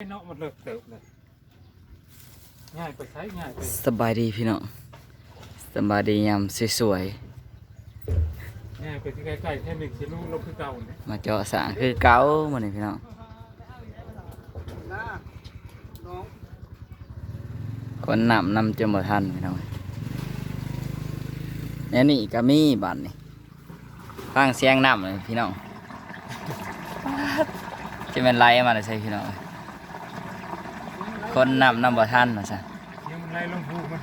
เนาะมันเลิกเติบเลยง่ายไปใช้ง่ายไปสบายดีพี่น้องสบายดียามสวยง่ายไปที่ใกล้ๆแค่หนึ่งชิลูกลงคือเก่าเนี่ยๆมาเจาะสางคือเก้ามานี่พี่น้องคนนำนำจนบ่ทันพี่น้องเนี่ยนี่ก็มีบัตรนี่ฟังเสียงน้ำเลยพี่น้องจะเป็นไรมาเลยใช่พี่น้อง คนนำนำบ่ทันมาซะเสียงมันไล่ลงพูมัน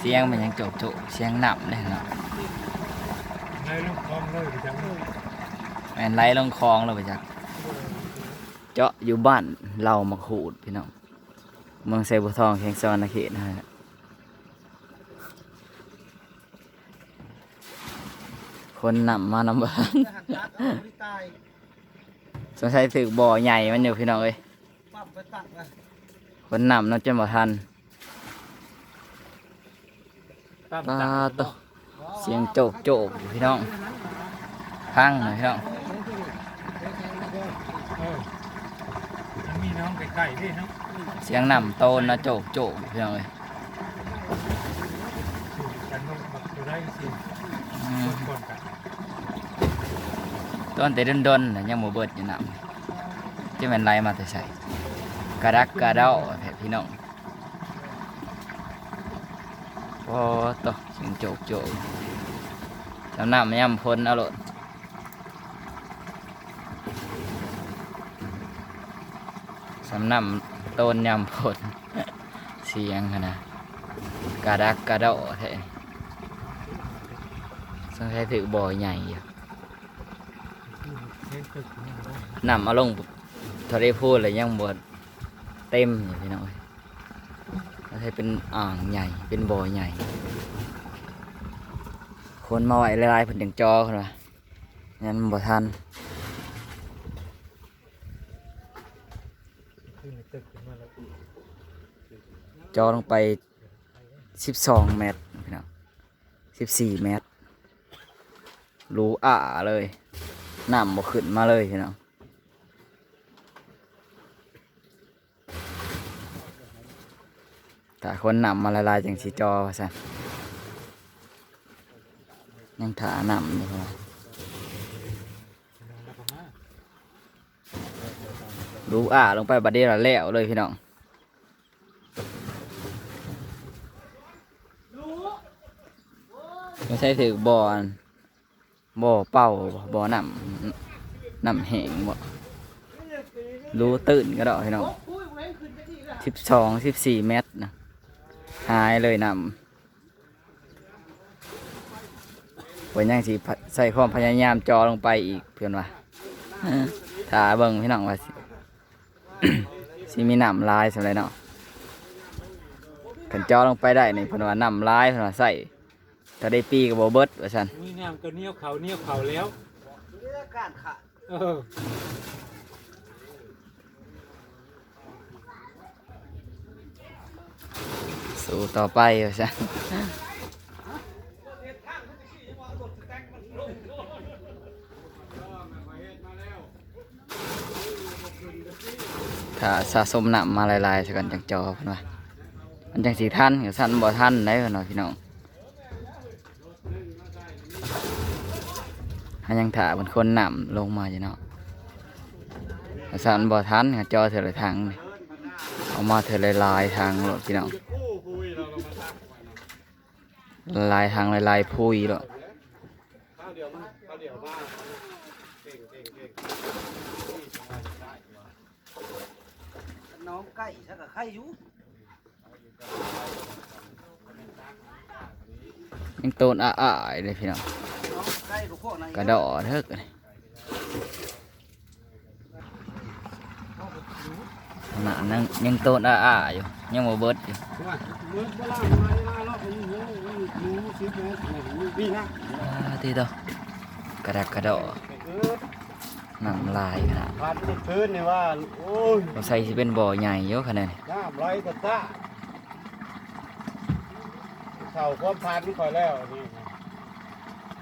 เสียงมันยังจกโจกเสียงนำเลยเนาะไล่ลงคลองเลยไปจังแม่นไหลลงคลองแล้วไปจักเจาะอยู่บ้านเรามาขูดพี่น้องเมืองไซบัวทองแข่งซอนนาเขตนะฮะคนนำมานำบ้าน สงสัยถือบ่อใหญ่มันอยู่พี่น้องเอ้ยคนนำเนั่นจนบ่ทันตามปลาจับตวเสียงโจกโจกอยู่พี่น้องพังหน่อยพี่น้องเออยังมีน้องไก่ๆด้วยเนาะเสียงนำโตนนะโจกโจกอยู่พี่น้องเอ้ยกันนกบักตัวได้สิอืมคนก่อนกัน ต้นแต่ดนๆยังบ่เบิดอยู่นำจะเป็นไรมาแต่ใส่กระดักกระเดาแผ่พี่น้องโอ้ตวเสียงโจกโจกสำน้ำย่ำพ้นเอาโลดสำน้ำต้นยำพ้นเสียงนะกระดักกระเดาแท้สงสัยถือบ่อใหญ่อยู่ นี่ยเนาะนำมาลงทะเลพูดเลยยังบดเต็มอยู่พี่น้อยแล้วให้เป็นอ่างใหญ่เป็นบ่อใหญ่ คนมาไหวลายๆเพิ่นถึงจอคนว่างั้นบ่ทันจอลงไป 12 เมตรพี่น้อง14 เมตรรูอ่าเลย น้ำบ่ขึ้นมาเลยพี่น้องแต่คนนำมาละลายจังสีจอว่าสันยังถานำอยู่ว่ารูอ่าลงไปบัดเดียวแล้วเลยพี่น้องไม่ใช่ถือบออัน บ่อเป่าบ่อน้ำน้ำแห้งบ่รู้ตื่นก็ดอกพี่น้องสิบสองสิบสี่เมตรนะหายเลยนำวันยังสิพะใส่ความพยายามจอลงไปอีกเพื่อนว่าถ้าเบิ่งพี่น้องว่าสิสิมีนำลายสำหรับเนาะขันจอลงไปได้ในพนว่าน้ำลายพื่อนว่าใส่ ถ้าได้ปีกับโบเบิร์ตว่าฉันมีน้ำก็เหนี้ยวเขาเหนี้ยวเขาแล้วเออสู้ต่อไปว่าฉันถ้าสะสมหนำมาหลายๆสักกันจังจอเพิ่นว่ามันจังสีท่านกับสันบ่ท่านได้เพิ่นว่าพี่น้อง หายังถ่าเป็นคนนำลงมาอยู่เนาะถ้าสันบ่ทันกับจอเธอเลยทางนี่เอามาเธอเลยลายๆทางรถพี่น้องลายทางลายลายพุยหรอน้องไก่ชักกับไข่อยู่ยังโตนอ้าๆเลยพี่น้องน้องไก่กับพวกนั้นกระดอเถิกเลยขนาดนั้นยังโตนอ้าๆอยู่ยังโมเบิดอยู่เมื่อเวลามาเวลาเราไปอยู่เนี่ยหนูสิบเมตรนี่นะอ่าทีเดียวกระดักกระดอน้ำลายขนาดผ่านไปคืนนี่ว่าโอ้ยเราใส่สิเป็นบ่อใหญ่เยอะขนาดนี้น้ำไหลตะตะเข่าความพันคอยแล้วนี่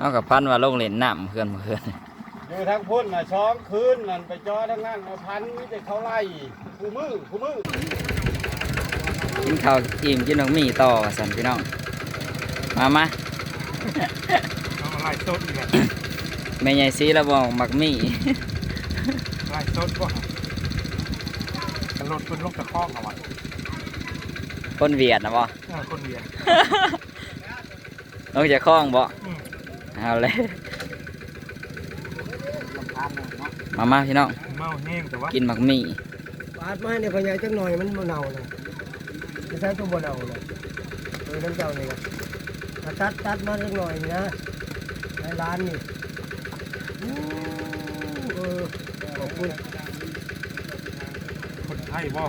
เอากับพันว่าลงเล่นน้ำเพื่อนเพื่อนยอยู่ทางพุ่นน่ะช้องคืนนั่นไปจอทั้งนั้นเอาพันนี่จะเขาไล่กูมือกูมือกินข้าวอิ่มกินนกมีต่อสันพี่น้องมามาเอาลายสดอีกแล้วแม่ใหญ่ซีระบอกมักมีลายสดบ่กระโดดขึ้นลงตะคอกเอาไว้คนเวียดนะบ่เออคนเดียวลงจากคล้องบ่อืม เอาเลยมามาพี่น้องเมาแห้งแต่ว่ากินมักมีปาดมาเนี่ยพญายจักหน่อยมันบ่เน่าเลยไม่ใช่ตัวบ่เน่าเลยเออน้ำเจ้านี่ก็มาตัดตัดมาจักหน่อยนี่นะในร้านนี่อู้เออขอบคุณคนไทยบ่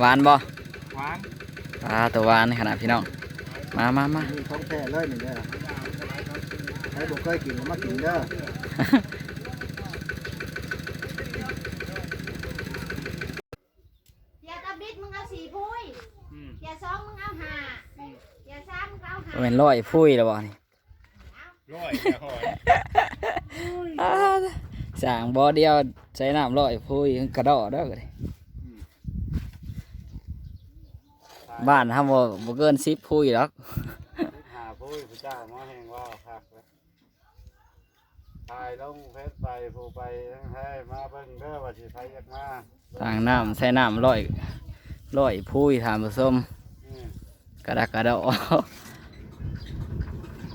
หวานบ่หวาน ปลาตัวหวานขนาดพี่น้อง มามามานี่ของแท้เลยนี่เด้อใครบ่เคยกินก็มากินเด้ออย่าตะบิดมึงเอาสีพุ้ยอืมอย่าซองมึงเอาหาอย่าซ้ำมึงเอาหาเป็นร้อยพุ้ยแล้วบ่นี่ร้อยแค่หอยอ่าสร้างบ่อเดียวใช้น้ำร้อยพุ้ยกระดอเด้อเลย บ้านทำบ่บ่เกินสิบพุ้ยหรอกหาผู้พระเจ้ามาแห่งว่าคักแล้วถ่ายลงเฟซไปผู้ไปทั้งให้มาเบิ่งเด้อว่าสิไปอยากมาสร้างน้ำใช้น้ำร้อยร้อยพุ้ยทานผสมอืมกระดักกระดอ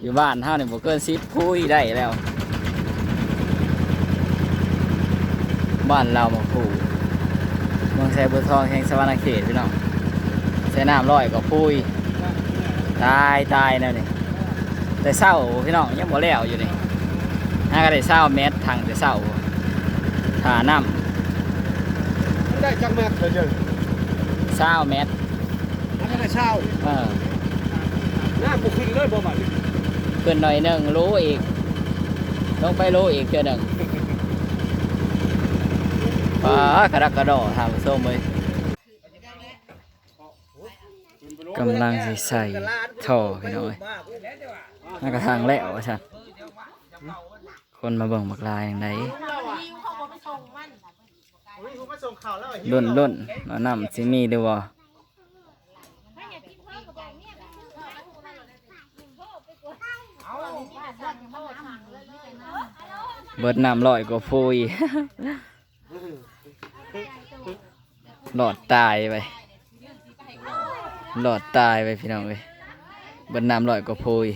อยู่บ้านเท่านี่บ่เกินสิบพุ้ยได้แล้ว บ้านเรามาผูกเมืองไซบุทองแห่งสวรรณเขตพี่น้อง ใช้น้ำร้อยก็พุ้ยตายตายแล้วนี่แต่เศร้าพี่น้องยังบ่แล้วอยู่นี่น่าก็ได้เศร้าเมตรทางแต่เศร้าถาน้มันได้จังแม่เถิดเด้อำเศร้าเมตรมันก็ได้เช่าเออหน้ากูขึ้นเลยบ่บัดนี้ขึ้นหน่อยหนึ่งรู้อีกลงไปรู้อีกเจอหนึ่งป้ากระดักกระโดดทำส้มเลย กำลังสิใส่ท่อพี่น้อยน่ากระทางแล้วใช่คนมาเบิ่งบักลายอย่างไรหิวเขาบอกไปส่งมันรุ่นรุ่นแล้นำสิมีดูบ่ไม่อยานเพิ่มกับแบบนี้นะเอาว่าสั่งเขาสั่งเลยเบิดน้ำลอยก็ฟุยหลอดตายไป หลอดตายไปพี่น้องเอ้ยเบิดน้ำลอยก็ฟุย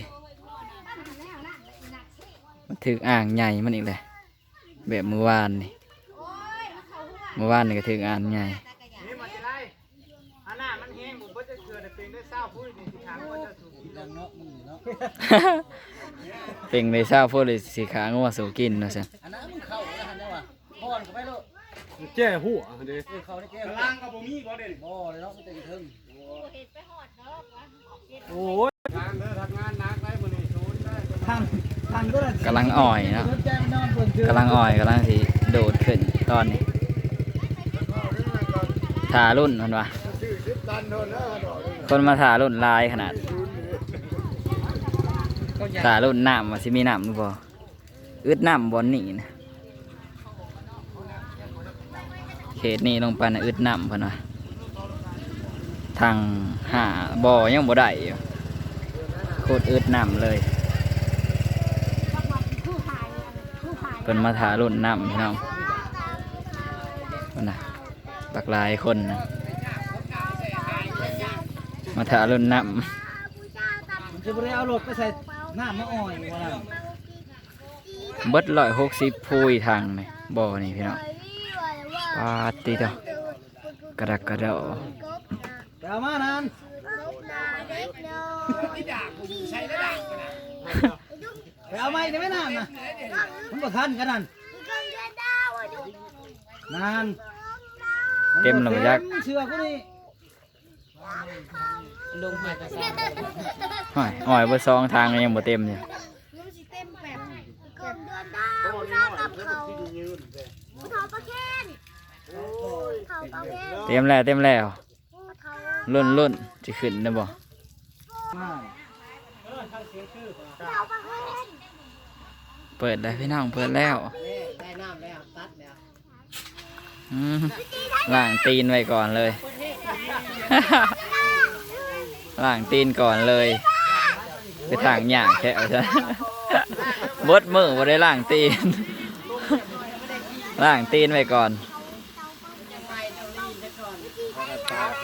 มันถึงอ่างใหญ่มันอีกเลยแบบเมื่อวานนี่เมื่อวานนี่ก็ถึงอ่างใหญ่นี่มาจะไรอันน่ะมันแห้งผมก็จะเชื่อแต่เป็นได้เศร้าพูดนี่สิถามว่าจะถูกกินแล้วเนาะมึงเนาะเป็นเลยเศร้าพูดเลยสีขางัวสู่กินนะสิแจ้หัวเด้กลางกับบ่มีบ่เด่นโอ้ยทางเด้อทำงานหนักได้มื้อนี้ ศูนย์ได้ทางทางก็ได้กำลังอ่อยเนาะแจ้งนอนเพิ่นคือกำลังอ่อยกำลังสิโดดขึ้นตอนนี้ถารุ่นมันวะชื่อสิบตันโดนแล้วดอกคนมาถารุ่นลายขนาดถารุ่นน้ำว่าสิมีน้ำหรือเปล่าอึดน้ำบนนี่นะเขตนี้ลงไปนะอึดน้ำเพิ่นวะ ทางหาบ่อยังบ่ได้อยู่โคตรอึดน้ำเลยผู้ขายผู้ขายเพิ่นมาถารุ่นน้ำพี่น้องนั่นนะบักหลายคนนะมาถารุ่นน้จะบ่ได้เอารถไปใส่น้ำมาอ่อยว่าล่ะำเบิดร้อยหกสิบพูยทางนี่บ่อนี่พี่น้องปาดติเด้อกระดักกระเดอไป เอามานั่นไปเอาไม้ได้ไหมน้ำนะมันบ่ทันกันนั่นนั่นเต็มแล้วบ่จักเชื่อกูนี่ห้อยห้อยเบิดซองทางยังบ่เต็มอยู่ยังสิเต็มแบบเกินเดือนดาวดาวกับเขาผู้เฒ่าประเคนเขาประเคนเต็มแล้วเต็มแล้ว ผู้เฒ่นรุ่นสิขึ้นได้บ่เปิดได้พี่น้องเปิดแล้วได้น้ำแล้วตัดแล้วล้างตีนไว้ก่อนเลยล้างตีนก่อนเลยคือทางหยางแค่เอาซะบดมือบ่ได้ล้างตีนล้างตีนไว้ก่อน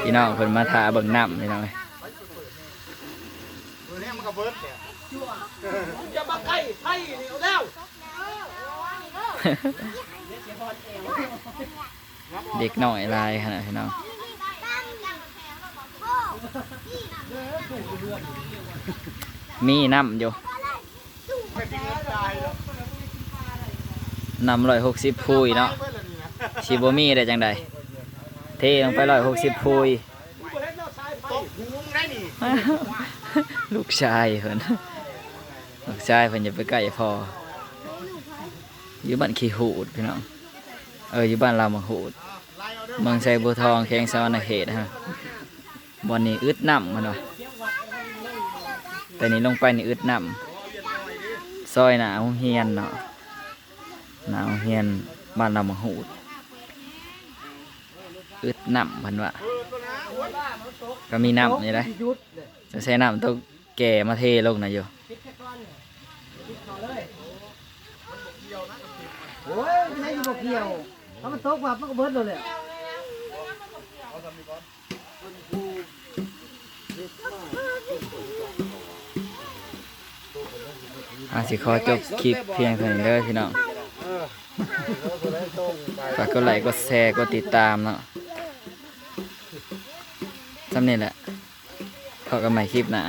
พี่น้องเพิ่นมาทาเบิ่งน้ำพี่น้องเอ้ยตัวนี้มันก็เบิดเนี่ยจะมาไข่ไข่นี่เอาแล้วเด็กน้อยลายขนาดพี่น้องมีน้ำอยู่ไม่ถึงเงินจ่ายหรอกน้ำร้อยหกสิบพูยเนาะเบิดแล้วนี่นะชิบมีได้จังใด เทลงไปร้อยหกสิบพูยตกหูมึงได้นี่ลูกชายเพิ่นลูกชายเพิ่นอย่าไปใกล้พออยู่บ้านขี้หูดพี่น้องเอออยู่บ้านเรามาหูดไล่เอาเด้อเมืองไซบัวทองแข้งสวรรณเขตฮะบอนนี้อึดน้ำมันวะแต่นี้ลงไปนี่อึดน้ำซอยหนาโรงเฮียนเนาะหนาโรงเฮียนบ้านเรามาหูด อึดน้ำมันวะก็มีน้ำนี่เลยจะใช้น้ำตัวแก่มาเทลงนะอยู่โอ้ยไม่ใช่อยู่บ่เกี่ยวถ้ามันตกว่ามันก็เบิดเลยแหละอาสิขอจบคลิปเพียงเท่านี้เด้อพี่น้องแล้วก็ได้ส่งไปฝากกดไลค์กดแชร์กดติดตามเนาะ จำเนี่แหละพอกันใหม่คลิปหน้า